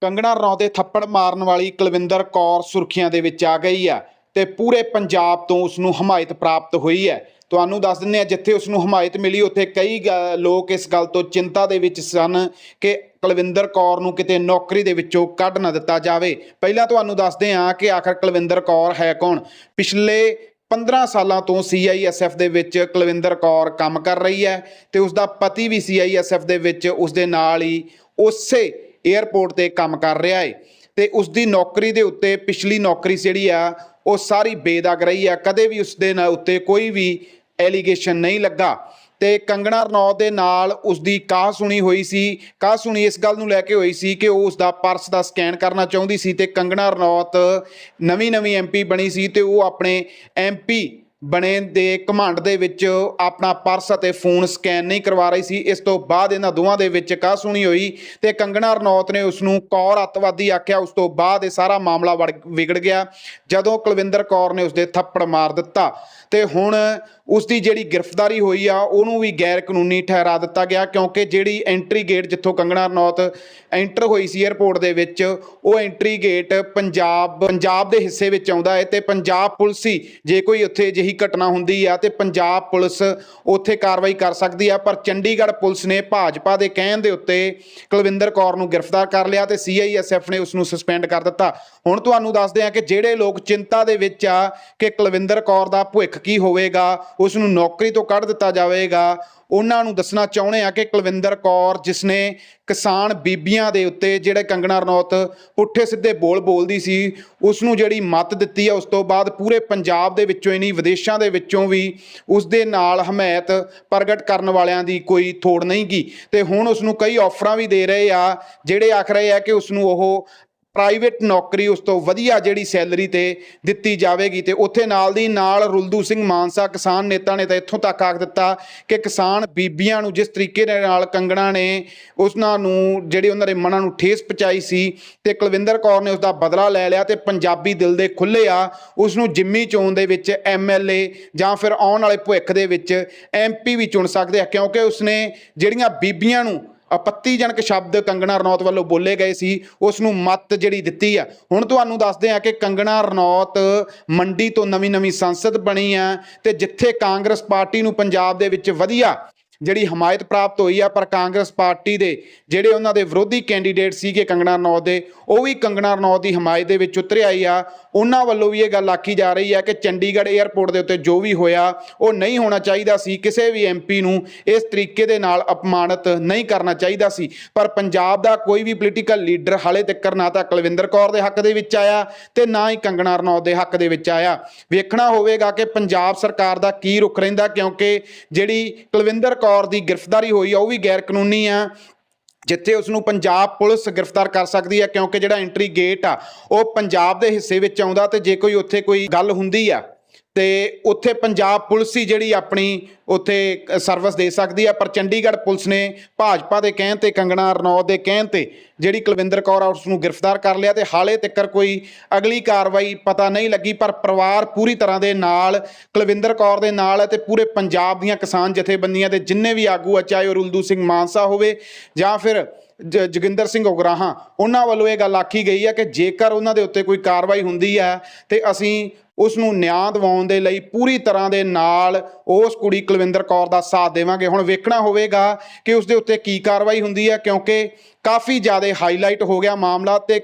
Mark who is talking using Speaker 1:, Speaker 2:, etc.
Speaker 1: ਕੰਗਣਾ ਰਣੌਤ ਦੇ ਥੱਪੜ ਮਾਰਨ ਵਾਲੀ ਕੁਲਵਿੰਦਰ ਕੌਰ ਸੁਰਖੀਆਂ ਦੇ ਵਿੱਚ ਆ ਗਈ ਹੈ ਤੇ ਪੂਰੇ ਪੰਜਾਬ ਤੋਂ ਉਸ ਨੂੰ ਹਮਾਇਤ ਪ੍ਰਾਪਤ ਹੋਈ ਹੈ। ਤੁਹਾਨੂੰ ਦੱਸ ਦਿੰਦੇ ਆ ਜਿੱਥੇ ਉਸ ਨੂੰ ਹਮਾਇਤ ਮਿਲੀ, ਉੱਥੇ ਕਈ ਗ- ਲੋਕ ਇਸ ਗੱਲ ਤੋਂ ਚਿੰਤਾ ਦੇ ਵਿੱਚ ਸਨ ਕਿ ਕੁਲਵਿੰਦਰ ਕੌਰ ਨੂੰ ਕਿਤੇ ਨੌਕਰੀ ਦੇ ਵਿੱਚੋਂ ਕੱਢ ਨਾ ਦਿੱਤਾ ਜਾਵੇ। ਪਹਿਲਾਂ ਤੁਹਾਨੂੰ ਦੱਸਦੇ ਹਾਂ ਕਿ ਆਖਰ ਕੁਲਵਿੰਦਰ ਕੌਰ ਹੈ ਕੌਣ। ਪਿਛਲੇ 15 ਸਾਲਾਂ ਤੋਂ CISF ਦੇ ਵਿੱਚ ਕੁਲਵਿੰਦਰ ਕੌਰ ਕੰਮ ਕਰ ਰਹੀ ਹੈ ਤੇ ਉਸ ਦਾ ਪਤੀ ਵੀ CISF ਦੇ ਵਿੱਚ ਉਸ ਦੇ ਨਾਲ ਹੀ ਉਸੇ 에ਅਰਪੋਰਟ ਤੇ ਕੰਮ ਕਰ ਰਿਹਾ ਹੈ ਤੇ ਉਸ ਦੀ ਨੌਕਰੀ ਦੇ ਉੱਤੇ ਪਿਛਲੀ ਨੌਕਰੀ ਜਿਹੜੀ ਆ, ਉਹ ਸਾਰੀ ਬੇਦਾਗ ਰਹੀ ਆ। ਕਦੇ ਵੀ ਉਸ ਦੇ ਨਾਲ ਉੱਤੇ ਕੋਈ ਵੀ ਐਲੀਗੇਸ਼ਨ ਨਹੀਂ ਲੱਗਾ। ਤੇ ਕੰਗਣਾ ਰਣੌਤ ਦੇ ਨਾਲ ਉਸ ਦੀ ਕਾਹ ਸੁਣੀ ਹੋਈ ਸੀ। ਕਾਹ ਸੁਣੀ ਇਸ ਗੱਲ ਨੂੰ ਲੈ ਕੇ ਹੋਈ ਸੀ ਕਿ ਉਹ ਉਸ ਦਾ ਪਰਸ ਦਾ ਸਕੈਨ ਕਰਨਾ ਚਾਹੁੰਦੀ ਸੀ ਤੇ ਕੰਗਣਾ ਰਣੌਤ ਨਵੀਂ ਨਵੀਂ ਐਮਪੀ ਬਣੀ ਸੀ ਤੇ ਉਹ ਆਪਣੇ ਐਮਪੀ ਬਣੇ ਦੇ ਘਮੰਡ ਦੇ ਵਿੱਚ ਆਪਣਾ ਪਰਸ ਅਤੇ ਫੋਨ ਸਕੈਨ ਨਹੀਂ ਕਰਵਾ ਰਹੀ ਸੀ। ਇਸ ਤੋਂ ਬਾਅਦ ਇਹਨਾਂ ਦੋਵਾਂ ਦੇ ਵਿੱਚ ਕਾਹ ਸੁਣੀ ਹੋਈ ਤੇ ਕੰਗਣਾ ਰਣੌਤ ਨੇ ਉਸ ਨੂੰ ਕੌਰ ਅੱਤਵਾਦੀ ਆਖਿਆ। ਉਸ ਤੋਂ ਬਾਅਦ ਇਹ ਸਾਰਾ ਮਾਮਲਾ ਵੜ- ਵਿਗੜ ਗਿਆ। ਜਦੋਂ ਕੁਲਵਿੰਦਰ ਕੌਰ ਨੇ ਉਸ ਦੇ ਥੱਪੜ ਮਾਰ ਦਿੱਤਾ ਤੇ ਹੁਣ ਉਸ ਦੀ ਜਿਹੜੀ ਗ੍ਰਿਫਤਾਰੀ ਹੋਈ ਆ, ਉਹਨੂੰ ਵੀ ਗੈਰ ਕਾਨੂੰਨੀ ਠਹਿਰਾ ਦਿੱਤਾ ਗਿਆ ਕਿਉਂਕਿ ਜਿਹੜੀ ਐਂਟਰੀ ਗੇਟ ਜਿੱਥੋਂ ਕੰਗਣਾ ਰਣੌਤ ਐਂਟਰ ਹੋਈ ਸੀ 에ਅਰਪੋਰਟ ਦੇ ਵਿੱਚ, ਉਹ ਐਂਟਰੀ ਗੇਟ ਪੰਜਾਬ ਪੰਜਾਬ ਦੇ ਹਿੱਸੇ ਵਿੱਚ ਆਉਂਦਾ ਹੈ ਤੇ ਪੰਜਾਬ ਪੁਲਿਸ ਹੀ ਜੇ ਕੋਈ ਉੱਥੇ ਅਜਿਹੀ ਘਟਨਾ ਹੁੰਦੀ ਆ ਤੇ ਪੰਜਾਬ ਪੁਲਿਸ ਉੱਥੇ ਕਾਰਵਾਈ ਕਰ ਸਕਦੀ ਆ, ਪਰ ਚੰਡੀਗੜ੍ਹ ਪੁਲਿਸ ਨੇ ਭਾਜਪਾ ਦੇ ਕਹਿਣ ਦੇ ਉੱਤੇ ਕੁਲਵਿੰਦਰ ਕੌਰ ਨੂੰ ਗ੍ਰਿਫਤਾਰ ਕਰ ਲਿਆ ਤੇ ਸੀਆਈਐਸਐਫ ਨੇ ਉਸ ਨੂੰ ਸਸਪੈਂਡ ਕਰ ਦਿੱਤਾ। ਹੁਣ ਤੁਹਾਨੂੰ ਦੱਸਦੇ ਆ ਕਿ ਜਿਹੜੇ ਲੋਕ ਚਿੰਤਾ ਦੇ ਵਿੱਚ ਆ ਕਿ ਕੁਲਵਿੰਦਰ ਕੌਰ ਦਾ ਭਵਿੱਖ ਕੀ ਹੋਵੇਗਾ ਉਸ ਨੂੰ ਨੌਕਰੀ ਤੋਂ ਕੱਢ ਦਿੱਤਾ ਜਾਵੇਗਾ, ਉਹਨਾਂ ਨੂੰ ਦੱਸਣਾ ਚਾਹੁੰਦੇ ਆ ਕਿ ਕੁਲਵਿੰਦਰ ਕੌਰ ਜਿਸਨੇ ਕਿਸਾਨ ਬੀਬੀਆਂ ਦੇ ਉੱਤੇ ਜਿਹੜੇ ਕੰਗਣਾ ਰਣੌਤ ਪੁੱਠੇ ਸਿੱਧੇ ਬੋਲ ਬੋਲਦੀ ਸੀ ਉਸ ਨੂੰ ਜਿਹੜੀ ਮੱਤ ਦਿੱਤੀ ਆ, ਉਸ ਤੋਂ ਬਾਅਦ ਪੂਰੇ ਪੰਜਾਬ ਦੇ ਵਿੱਚੋਂ ਹੀ ਨਹੀਂ, ਵਿਦੇਸ਼ਾਂ ਦੇ ਵਿੱਚੋਂ ਵੀ ਉਸ ਦੇ ਨਾਲ ਹਮਾਇਤ ਪ੍ਰਗਟ ਕਰਨ ਵਾਲਿਆਂ ਦੀ ਕੋਈ ਥੋੜ ਨਹੀਂ ਗੀ ਤੇ ਹੁਣ ਉਸ ਨੂੰ ਕਈ ਆਫਰਾਂ ਵੀ ਦੇ ਰਹੇ ਆ, ਜਿਹੜੇ ਆਖ ਰਹੇ ਆ ਕਿ ਉਸ ਨੂੰ ਉਹ ਪ੍ਰਾਈਵੇਟ ਨੌਕਰੀ ਉਸ ਤੋਂ ਵਧੀਆ ਜਿਹੜੀ ਸੈਲਰੀ ਤੇ ਦਿੱਤੀ ਜਾਵੇਗੀ ਤੇ ਉੱਥੇ ਨਾਲ ਦੀ ਨਾਲ ਰੁਲਦੂ ਸਿੰਘ ਮਾਨਸਾ ਕਿਸਾਨ ਨੇਤਾ ਨੇ ਤਾਂ ਇੱਥੋਂ ਤੱਕ ਆਖ ਦਿੱਤਾ ਕਿ ਕਿਸਾਨ ਬੀਬੀਆਂ ਨੂੰ ਜਿਸ ਤਰੀਕੇ ਦੇ ਨਾਲ ਕੰਗਣਾ ਨੇ ਉਸਨਾਂ ਨੂੰ ਜਿਹੜੀ ਉਹਨਾਂ ਦੇ ਮਨਾਂ ਨੂੰ ਠੇਸ ਪਹੁੰਚਾਈ ਸੀ ਤੇ ਕੁਲਵਿੰਦਰ ਕੌਰ ਨੇ ਉਸ ਦਾ ਬਦਲਾ ਲੈ ਲਿਆ ਤੇ ਪੰਜਾਬੀ ਦਿਲ ਦੇ ਖੁੱਲੇ ਆ ਉਸ ਨੂੰ ਜਿੰਮੀ ਚੋਣ ਦੇ ਵਿੱਚ ਐਮਐਲਏ ਜਾਂ ਫਿਰ ਆਉਣ ਵਾਲੇ ਭਵਿੱਖ ਦੇ ਵਿੱਚ ਐਮਪੀ ਵੀ ਚੁਣ ਸਕਦੇ ਆ, ਕਿਉਂਕਿ ਉਸਨੇ ਜਿਹੜੀਆਂ ਬੀਬੀਆਂ ਨੂੰ ਆਪੱਤੀਜਨਕ ਸ਼ਬਦ ਕੰਗਣਾ ਰਣੌਤ ਵੱਲੋਂ ਬੋਲੇ ਗਏ ਸੀ ਉਸ ਨੂੰ ਮੱਤ ਜਿਹੜੀ ਦਿੱਤੀ ਆ। ਹੁਣ ਤੁਹਾਨੂੰ ਦੱਸਦੇ ਆ ਕਿ ਕੰਗਣਾ ਰਣੌਤ ਮੰਡੀ ਤੋਂ ਨਵੀਂ ਨਵੀਂ ਸੰਸਦ ਬਣੀ ਆ ਤੇ ਜਿੱਥੇ ਕਾਂਗਰਸ ਪਾਰਟੀ ਨੂੰ ਪੰਜਾਬ ਦੇ ਵਿੱਚ ਵਧੀਆ ਜਿਹੜੀ ਹਮਾਇਤ ਪ੍ਰਾਪਤ ਹੋਈ ਆ ਪਰ ਕਾਂਗਰਸ ਪਾਰਟੀ ਦੇ ਜਿਹੜੇ ਉਹਨਾਂ ਦੇ ਵਿਰੋਧੀ ਕੈਂਡੀਡੇਟ ਸੀਗੇ ਕੰਗਣਾ ਰਣੌਤ ਦੇ, ਉਹ ਵੀ ਕੰਗਣਾ ਰਣੌਤ ਦੀ ਹਮਾਇਤ ਦੇ ਵਿੱਚ ਉਤਰੇ ਆਈ ਆ। ਉਹਨਾਂ ਵੱਲੋਂ ਵੀ ਇਹ ਗੱਲ ਆਖੀ ਜਾ ਰਹੀ ਆ ਕਿ ਚੰਡੀਗੜ੍ਹ 에ਅਰਪੋਰਟ ਦੇ ਉੱਤੇ ਜੋ ਵੀ ਹੋਇਆ, ਉਹ ਨਹੀਂ ਹੋਣਾ ਚਾਹੀਦਾ ਸੀ। ਕਿਸੇ ਵੀ ਐਮਪੀ ਨੂੰ ਇਸ ਤਰੀਕੇ ਦੇ ਨਾਲ ਅਪਮਾਨਿਤ ਨਹੀਂ ਕਰਨਾ ਚਾਹੀਦਾ ਸੀ। ਪਰ ਪੰਜਾਬ ਦਾ ਕੋਈ ਵੀ ਪੋਲੀਟੀਕਲ ਲੀਡਰ ਹਾਲੇ ਤੱਕ ਨਾ ਤਾਂ ਕੁਲਵਿੰਦਰ ਕੌਰ ਦੇ ਹੱਕ ਦੇ ਵਿੱਚ ਆਇਆ ਤੇ ਨਾ ਹੀ ਕੰਗਣਾ ਰਣੌਤ ਦੇ ਹੱਕ ਦੇ ਵਿੱਚ ਆਇਆ। ਵੇਖਣਾ ਹੋਵੇਗਾ ਕਿ ਪੰਜਾਬ ਸਰਕਾਰ ਦਾ ਕੀ ਰੁਖ ਰਹਿੰਦਾ ਕਿਉਂਕਿ ਜਿਹੜੀ ਕੁਲਵਿੰਦਰ ਕੌਰ ਦੀ ਗ੍ਰਿਫਤਾਰੀ ਹੋਈ ਆ, ਉਹ ਵੀ ਗੈਰ ਕਾਨੂੰਨੀ ਆ, ਜਿੱਥੇ ਉਸ ਨੂੰ ਪੰਜਾਬ ਪੁਲਿਸ ਗ੍ਰਿਫਤਾਰ ਕਰ ਸਕਦੀ ਹੈ ਕਿਉਂਕਿ ਜਿਹੜਾ ਐਂਟਰੀ ਗੇਟ ਆ, ਉਹ ਪੰਜਾਬ ਦੇ ਹਿੱਸੇ ਵਿੱਚ ਆਉਂਦਾ ਤੇ ਜੇ ਕੋਈ ਉੱਥੇ ਕੋਈ ਗੱਲ ਹੁੰਦੀ ਆ ਤੇ ਉੱਥੇ ਪੰਜਾਬ ਪੁਲਿਸ ਹੀ ਜਿਹੜੀ ਆਪਣੀ ਉੱਥੇ ਸਰਵਿਸ ਦੇ ਸਕਦੀ ਹੈ ਪਰ ਚੰਡੀਗੜ੍ਹ ਪੁਲਿਸ ਨੇ ਭਾਜਪਾ ਦੇ ਕਹਿਣ ਤੇ, ਕੰਗਣਾ ਰਣੌਤ ਦੇ ਕਹਿਣ ਤੇ ਜਿਹੜੀ ਕੁਲਵਿੰਦਰ ਕੌਰ ਆ ਉਸ ਨੂੰ ਗ੍ਰਿਫਤਾਰ ਕਰ ਲਿਆ ਤੇ ਹਾਲੇ ਤੱਕ ਕੋਈ ਅਗਲੀ ਕਾਰਵਾਈ ਪਤਾ ਨਹੀਂ ਲੱਗੀ, ਪਰ ਪਰਿਵਾਰ ਪੂਰੀ ਤਰ੍ਹਾਂ ਦੇ ਨਾਲ, ਕੁਲਵਿੰਦਰ ਕੌਰ ਦੇ ਨਾਲ ਹੈ ਤੇ ਪੂਰੇ ਪੰਜਾਬ ਦੀਆਂ ਕਿਸਾਨ ਜਥੇਬੰਦੀਆਂ ਦੇ ਜਿੰਨੇ ਵੀ ਆਗੂ ਆ, ਚਾਹੇ ਉਹ ਰੁਲਦੂ ਸਿੰਘ ਮਾਨਸਾ ਹੋਵੇ ਜਾਂ ਫਿਰ ਜ- ਜੋਗਿੰਦਰ ਸਿੰਘ ਉਗਰਾਹਾਂ, ਉਹਨਾਂ ਵੱਲੋਂ ਇਹ ਗੱਲ ਆਖੀ ਗਈ ਹੈ ਕਿ ਜੇਕਰ ਉਹਨਾਂ ਦੇ ਉੱਤੇ ਕੋਈ ਕਾਰਵਾਈ ਹੁੰਦੀ ਹੈ ਤੇ ਅਸੀਂ ਉਸ ਨੂੰ ਨਿਆਂ ਦਿਵਾਉਣ ਦੇ ਲਈ ਪੂਰੀ ਤਰ੍ਹਾਂ ਦੇ ਨਾਲ ਉਸ ਕੁੜੀ ਕੁਲਵਿੰਦਰ ਕੌਰ ਦਾ ਸਾਥ ਦੇਵਾਂਗੇ। ਹੁਣ ਵੇਖਣਾ ਹੋਵੇਗਾ ਕਿ ਉਸ ਦੇ ਉੱਤੇ ਕੀ ਕਾਰਵਾਈ ਹੁੰਦੀ ਹੈ, ਕਿਉਂਕਿ ਕਾਫੀ ਜ਼ਿਆਦਾ ਹਾਈਲਾਈਟ ਹੋ ਗਿਆ ਮਾਮਲਾ ਤੇ